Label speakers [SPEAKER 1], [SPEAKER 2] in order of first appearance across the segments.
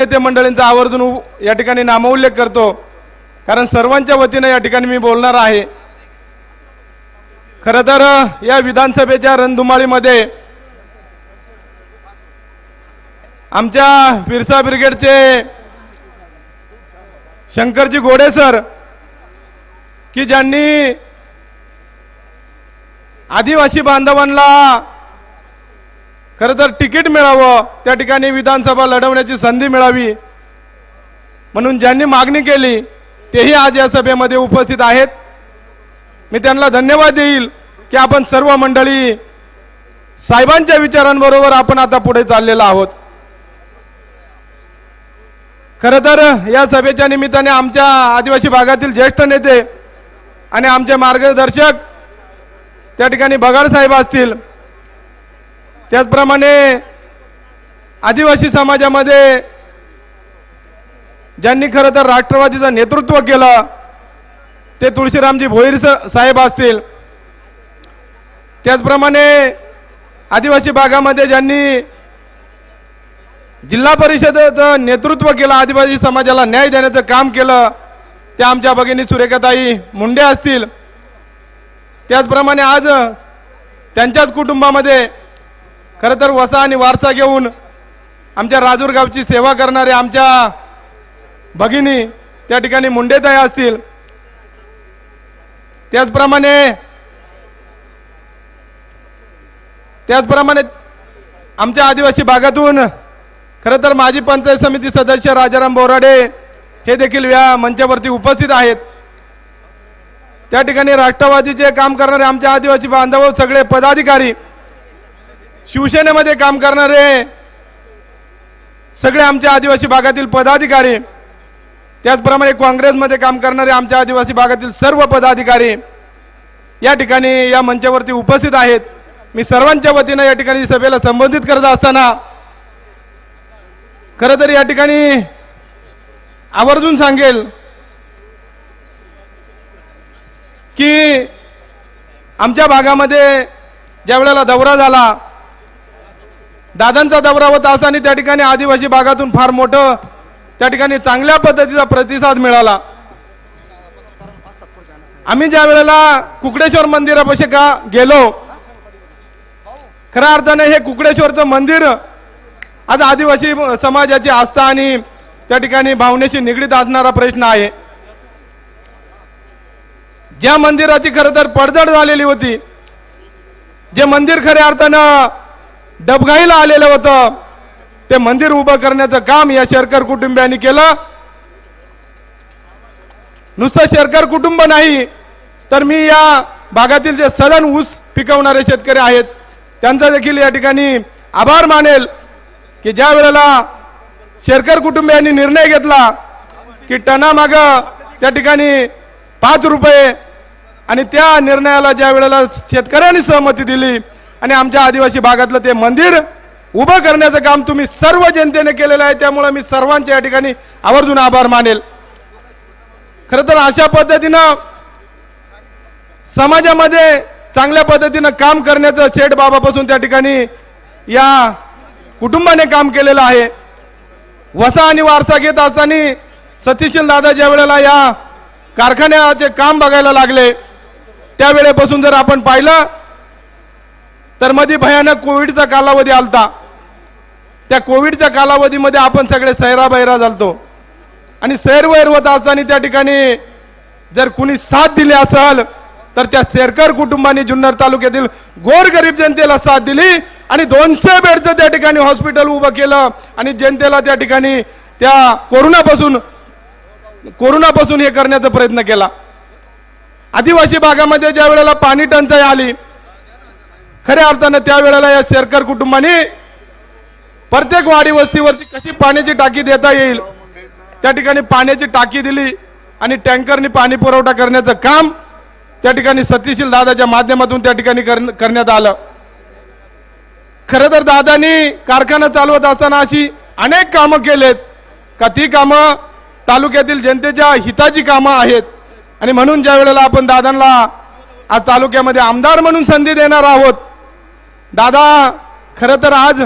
[SPEAKER 1] नेते मंडळींचा आवर्जून या ठिकाणी नामोल्लेख करतो. कारण सर्वांच्या वतीनं या ठिकाणी मी बोलणार आहे. खरं तर या विधानसभेच्या रणधुमाळीमध्ये आमच्या बिरसा ब्रिगेडचे शंकरजी गोडे सर की ज्यांनी आदिवासी बांधवांना खरं तर तिकीट मिळावं त्या ठिकाणी विधानसभा लढवण्याची संधी मिळावी. म्हणून ज्यांनी मागणी केली तेही आज या सभेमध्ये उपस्थित आहेत. मी त्यांना धन्यवाद देईल की आपण सर्व मंडळी साहेबांच्या विचारांबरोबर आपण आता पुढे चाललेलो आहोत. खरं तर या सभेच्या निमित्ताने आमच्या आदिवासी भागातील ज्येष्ठ नेते आणि आमचे मार्गदर्शक त्या ठिकाणी बगाड साहेब असतील. त्याचप्रमाणे आदिवासी समाजामध्ये ज्यांनी खरं तर राष्ट्रवादीचं नेतृत्व केलं ते तुळशीरामजी भोईर साहेब असतील. त्याचप्रमाणे आदिवासी भागामध्ये ज्यांनी जिल्हा परिषदेचं नेतृत्व केलं आदिवासी समाजाला न्याय देण्याचं काम केलं त्या आमच्या भगिनी सुरेखाताई मुंडे असतील. त्याचप्रमाणे आज त्यांच्याच कुटुंबामध्ये खरं तर वसा आणि वारसा घेऊन आमच्या राजूर गावची सेवा करणारे आमच्या भगिनी त्या ठिकाणी मुंडेताई असतील. त्याचप्रमाणे त्याचप्रमाणे आमच्या आदिवासी भागातून खरं तर माजी पंचायत समिती सदस्य राजाराम बोराडे हे देखील या मंचावरती उपस्थित आहेत. त्या ठिकाणी राष्ट्रवादीचे काम करणारे आमच्या आदिवासी बांधव सगळे पदाधिकारी शिवसेनेमध्ये काम करणारे सगळे आमच्या आदिवासी भागातील पदाधिकारी त्याचप्रमाणे काँग्रेसमध्ये काम करणारे आमच्या आदिवासी भागातील सर्व पदाधिकारी या ठिकाणी या मंचावरती उपस्थित आहेत. मी सर्वांच्या वतीनं या ठिकाणी सभेला संबोधित करत असताना खरं तर या ठिकाणी आवर्जून सांगेल की आमच्या भागामध्ये ज्या वेळेला दौरा झाला दादांचा दौरा होत असताना त्या ठिकाणी आदिवासी भागातून फार मोठं त्या ठिकाणी चांगल्या पद्धतीचा प्रतिसाद मिळाला. आम्ही ज्या वेळेला कुकडेश्वर मंदिरापाशी का गेलो खऱ्या अर्थाने हे कुकडेश्वरचं मंदिर आज आदिवासी समाजाची आस्था आणि त्या ठिकाणी भावनेशी निगडीत असणारा प्रश्न आहे. ज्या मंदिराची खरं तर पडझड झालेली होती जे मंदिर खऱ्या अर्थानं डबघाईला आलेलं होतं. ते मंदिर उभं करण्याचं काम या शेरकर कुटुंबियांनी केलं. नुसतं शेरकर कुटुंब नाही तर मी या भागातील जे सदन ऊस पिकवणारे शेतकरी आहेत त्यांचा देखील या ठिकाणी आभार मानेल की ज्या वेळेला शेरकर कुटुंबियांनी निर्णय घेतला की टनामाग त्या ठिकाणी पाच रुपये आणि त्या निर्णयाला ज्या वेळेला शेतकऱ्यांनी सहमती दिली आणि आमच्या आदिवासी भागातलं ते मंदिर उभं करण्याचं काम तुम्ही सर्व जनतेने केलेलं आहे. त्यामुळे मी सर्वांच्या या ठिकाणी आवर्जून आभार मानेल. खरं तर अशा पद्धतीनं समाजामध्ये चांगल्या पद्धतीनं काम करण्याचं शेठ बाबापासून त्या ठिकाणी या कुटुंबाने काम केलेलं आहे. वसा आणि वारसा घेत असताना सतीशील दादा ज्या वेळेला या कारखान्याचे काम बघायला लागले त्यावेळेपासून जर आपण पाहिलं तर मध्ये भयानक कोविडचा कालावधी आलता. त्या कोविडच्या कालावधीमध्ये आपण सगळे सैराबैरा झालतो. आणि सैरवैर होत असताना त्या ठिकाणी जर कुणी साथ दिली असेल तर त्या शेरकर कुटुंबाने जुन्नर तालुक्यातील गोरगरीब जनतेला साथ दिली आणि दोनशे बेडचं त्या ठिकाणी हॉस्पिटल उभं केलं आणि जनतेला त्या ठिकाणी त्या कोरोनापासून कोरोनापासून हे करण्याचा प्रयत्न केला. आदिवासी भागामध्ये ज्या वेळेला पाणी टंचाई आली खऱ्या अर्थानं त्यावेळेला या शेरकर कुटुंबाने प्रत्येक वाडी वस्तीवरती कशी पाण्याची टाकी देता येईल त्या ठिकाणी पाण्याची टाकी दिली आणि टँकरनी पाणी पुरवठा करण्याचं काम त्या ठिकाणी सतीशील दादाच्या माध्यमातून त्या ठिकाणी करण्यात आलं. खरं तर दादानी कारखाना चालवत असताना अशी अनेक कामं केलेत का ती कामं तालुक्यातील जनतेच्या हिताची कामं आहेत. आणि म्हणून ज्या वेळेला आपण दादांना आज तालुक्यामध्ये आमदार म्हणून संधी देणार आहोत दादा खरं तर आज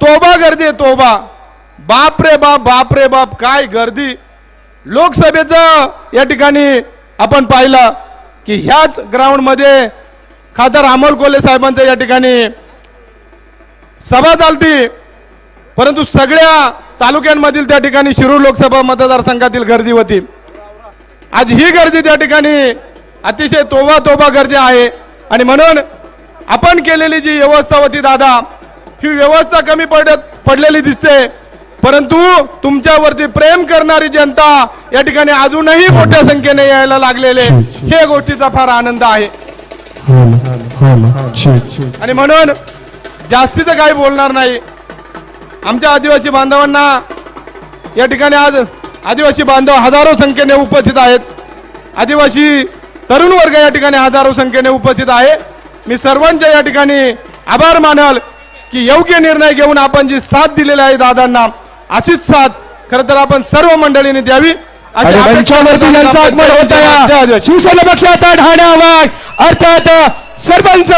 [SPEAKER 1] तोबा गर्दी आहे तोबा. बाप रे बाप बाप रे बाप काय गर्दी. लोकसभेचं या ठिकाणी आपण पाहिलं की ह्याच ग्राउंडमध्ये खासदार अमोल कोल्हे साहेबांचं या ठिकाणी सभा चालती परंतु सगळ्या तालुक्यांमधील त्या ठिकाणी शिरूर लोकसभा मतदारसंघातील गर्दी होती. आज ही गर्दी त्या ठिकाणी अतिशय तोबा तोबा गर्दी आहे. आणि म्हणून आपण केलेली जी व्यवस्था होती दादा ही व्यवस्था कमी पडत पडलेली दिसते. परंतु तुमच्यावरती प्रेम करणारी जनता या ठिकाणी अजूनही मोठ्या संख्येने यायला लागलेले हे गोष्टीचा फार आनंद आहे. आणि म्हणून जास्तीचं काही बोलणार नाही. आमच्या आदिवासी बांधवांना या ठिकाणी आज आदिवासी बांधव हजारो संख्येने उपस्थित आहेत. आदिवासी तरुण वर्ग या ठिकाणी हजारो संख्येने उपस्थित आहे मी सर्वांच्या या ठिकाणी आभार मानल की योग्य निर्णय घेऊन आपण जी साथ दिलेली आहे दादांना अशीच साथ खरं तर आपण सर्व मंडळींनी द्यावी.
[SPEAKER 2] शिवसेना पक्षाचा आवाज अर्थात सरपंच